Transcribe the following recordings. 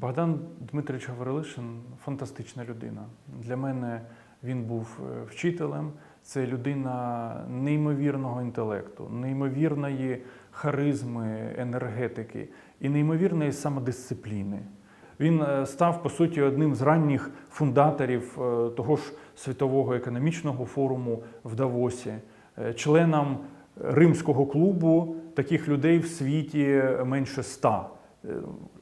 Богдан Дмитрич Гаврилишин фантастична людина. Для мене він був е, вчителем. Це людина неймовірного інтелекту, неймовірної харизми, енергетики і неймовірної самодисципліни. Він е, став по суті одним з ранніх фундаторів е, того ж світового економічного форуму в Давосі, членом римського клубу таких людей в світі менше ста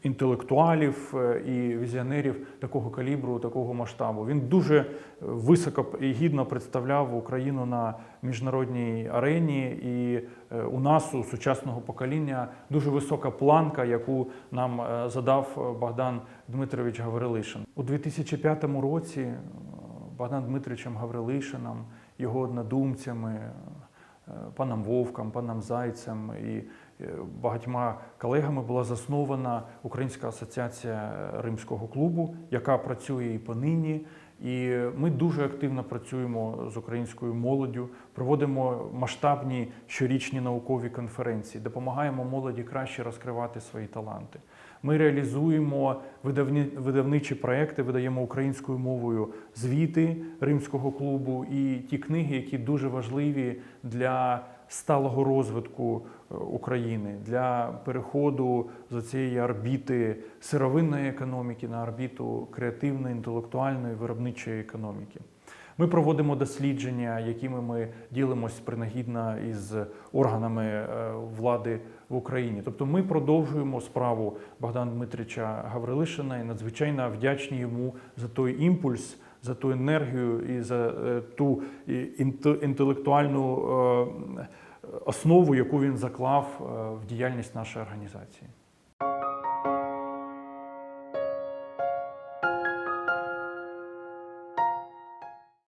інтелектуалів е, і візіонерів такого калібру, такого масштабу. Він дуже високо і гідно представляв Україну на міжнародній арені, і е, у нас, у сучасного покоління, дуже висока планка, яку нам е, задав Богдан Дмитрович Гаврилишин. У 2005 році е, Богдан Дмитровичем Гаврилишином, його однодумцями, е, паном Вовком, паном Зайцем і е, багатьма колегами була заснована Українська асоціація римського клубу, яка працює і понині. І ми дуже активно працюємо з українською молоддю, проводимо масштабні щорічні наукові конференції, допомагаємо молоді краще розкривати свої таланти. Ми реалізуємо видавні, видавничі проекти, видаємо українською мовою звіти римського клубу і ті книги, які дуже важливі для сталого розвитку е, України, для переходу з цієї орбіти сировинної економіки на орбіту креативної, інтелектуальної, виробничої економіки. Ми проводимо дослідження, якими ми ділимося принагідно із органами е, влади в Україні. Тобто ми продовжуємо справу Богдана Дмитрича Гаврилишина і надзвичайно вдячні йому за той імпульс, за ту енергію і за е, ту і інтелектуальну е, основу, яку він заклав е, в діяльність нашої організації.